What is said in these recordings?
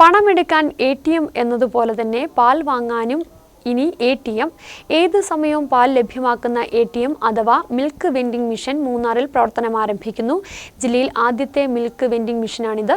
പണമെടുക്കാൻ A T M എന്നതുപോലെ തന്നെ പാൽ വാങ്ങാനും ഇനി എ ടി എം ഏത് സമയവും പാൽ ലഭ്യമാക്കുന്ന എ ടി എം അഥവാ മിൽക്ക് വെൻഡിംഗ് മിഷൻ മൂന്നാറിൽ പ്രവർത്തനം ആരംഭിക്കുന്നു. ജില്ലയിൽ ആദ്യത്തെ മിൽക്ക് വെൻഡിംഗ് മിഷനാണിത്.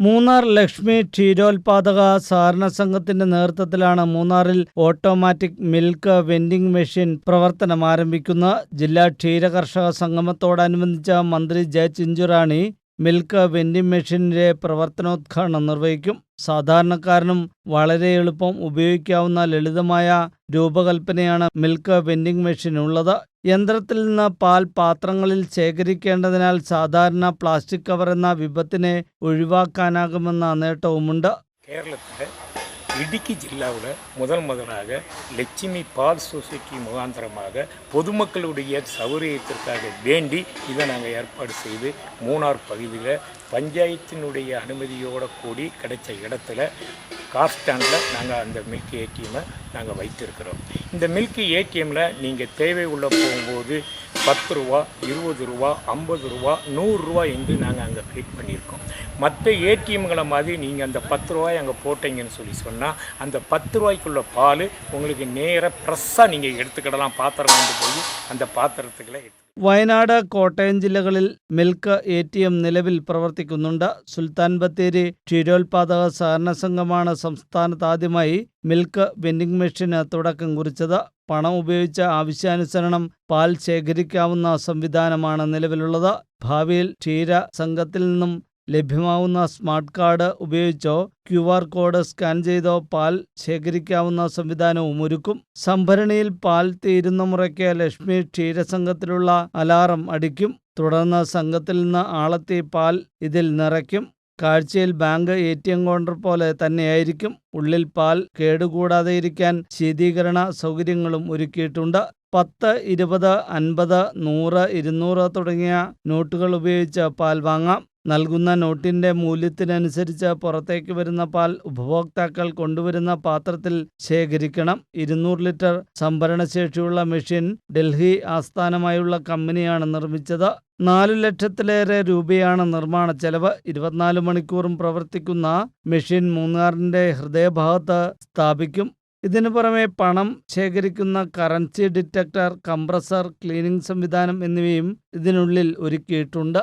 മൂന്നാർ ലക്ഷ്മി ക്ഷീരോത്പാദക സഹകരണ സംഘത്തിന്റെ നേതൃത്വത്തിലാണ് മൂന്നാറിൽ ഓട്ടോമാറ്റിക് മിൽക്ക് വെൻഡിംഗ് മെഷീൻ പ്രവർത്തനം ആരംഭിക്കുന്നത്. ജില്ലാ ക്ഷീരകർഷക സംഗമത്തോടനുബന്ധിച്ച മന്ത്രി ജയ ചിഞ്ചുറാണി മിൽക്ക് വെൻഡിംഗ് മെഷീനിലെ പ്രവർത്തനോദ്ഘാടനം നിർവഹിക്കും. സാധാരണക്കാരനും വളരെ എളുപ്പം ഉപയോഗിക്കാവുന്ന ലളിതമായ രൂപകൽപ്പനയാണ് മിൽക്ക് വെൻഡിംഗ് മെഷീൻ ഉള്ളത്. യന്ത്രത്തിൽ നിന്ന് പാൽ പാത്രങ്ങളിൽ ശേഖരിക്കേണ്ടതിനാൽ സാധാരണ പ്ലാസ്റ്റിക് കവർ എന്ന വിപത്തിനെ ഒഴിവാക്കാനാകുമെന്ന നേട്ടവുമുണ്ട്. കേരളത്തിൽ இடுக்கி ஜில்லாவில் முதல் முதலாக லட்சுமி பால் சொசைட்டி முகாந்திரமாக பொதுமக்களுடைய சௌகரியத்திற்காக வேண்டி இதை நாங்கள் ஏற்பாடு செய்து மூணார் பகுதியில் பஞ்சாயத்தினுடைய அனுமதியோடு கூடி கிடைச்ச இடத்துல கார் ஸ்டாண்டில் நாங்கள் அந்த மில்க் ஏடிஎம்மை நாங்கள் வைத்திருக்கிறோம். இந்த மில்க் ஏடிஎம்மில் நீங்கள் தேவை உள்ள போகும்போது பத்து ரூபா இருபது ரூபா ஐம்பது ரூபா நூறுரூவா என்று நாங்கள் அங்கே ஃபிட் பண்ணியிருக்கோம் மற்ற ஏடிஎம்களை மாதிரி நீங்கள் அந்த பத்து ரூபாய் அங்கே போட்டீங்கன்னு சொல்லி சொன்னால் அந்த பத்து ரூபாய்க்குள்ள பால் உங்களுக்கு நேராக ஃப்ரெஷ்ஷாக நீங்கள் எடுத்துக்கிடலாம் பாத்திரம் கொண்டு போய் அந்த பாத்திரத்துக்குள்ள எடுத்து വയനാട് കോട്ടയം ജില്ലകളിൽ മിൽക്ക് എ ടി എം നിലവിൽ പ്രവർത്തിക്കുന്നുണ്ട് സുൽത്താൻ ബത്തേരി ക്ഷീരോത്പാദക സഹകരണ സംഘമാണ് സംസ്ഥാനത്ത് ആദ്യമായി മിൽക്ക് വെൻഡിംഗ് മെഷീന് തുടക്കം കുറിച്ചത് പണം ഉപയോഗിച്ച ആവശ്യാനുസരണം പാൽ ശേഖരിക്കാവുന്ന സംവിധാനമാണ് നിലവിലുള്ളത്. ഭാവിയിൽ ക്ഷീര സംഘത്തിൽ നിന്നും ലഭ്യമാവുന്ന സ്മാർട്ട് കാർഡ് ഉപയോഗിച്ചോ ക്യു ആർ കോഡ് സ്കാൻ ചെയ്തോ പാൽ ശേഖരിക്കാവുന്ന സംവിധാനവും ഒരുക്കും. സംഭരണിയിൽ പാൽ തീരുന്ന മുറയ്ക്ക് ലക്ഷ്മി ക്ഷീരസംഘത്തിലുള്ള അലാറം അടിക്കും. തുടർന്ന് സംഘത്തിൽ നിന്ന് ആളെത്തി പാൽ ഇതിൽ നിറയ്ക്കും. കാഴ്ചയിൽ bank A T M counter പോലെ തന്നെയായിരിക്കും. ഉള്ളിൽ പാൽ കേടുകൂടാതെ ഇരിക്കാൻ ശീതീകരണ സൗകര്യങ്ങളും ഒരുക്കിയിട്ടുണ്ട്. പത്ത് ഇരുപത് അൻപത് നൂറ് ഇരുന്നൂറ് തുടങ്ങിയ നോട്ടുകൾ ഉപയോഗിച്ച് പാൽ വാങ്ങാം. നൽകുന്ന നോട്ടിന്റെ മൂല്യത്തിനനുസരിച്ച് പുറത്തേക്ക് വരുന്ന പാൽ ഉപഭോക്താക്കൾ കൊണ്ടുവരുന്ന പാത്രത്തിൽ ശേഖരിക്കണം. ഇരുന്നൂറ് ലിറ്റർ സംഭരണശേഷിയുള്ള മെഷീൻ ഡൽഹി ആസ്ഥാനമായുള്ള കമ്പനിയാണ് നിർമ്മിച്ചത്. നാലു ലക്ഷത്തിലേറെ രൂപയാണ് നിർമ്മാണ ചെലവ്. ഇരുപത്തിനാല് മണിക്കൂറും പ്രവർത്തിക്കുന്ന മെഷീൻ മൂന്നാറിന്റെ ഹൃദയഭാഗത്ത് സ്ഥാപിക്കും. ഇതിനു പുറമെ പണം ശേഖരിക്കുന്ന കറൻസി ഡിറ്റക്ടർ കംപ്രസർ ക്ലീനിംഗ് സംവിധാനം എന്നിവയും ഇതിനുള്ളിൽ ഒരുക്കിയിട്ടുണ്ട്.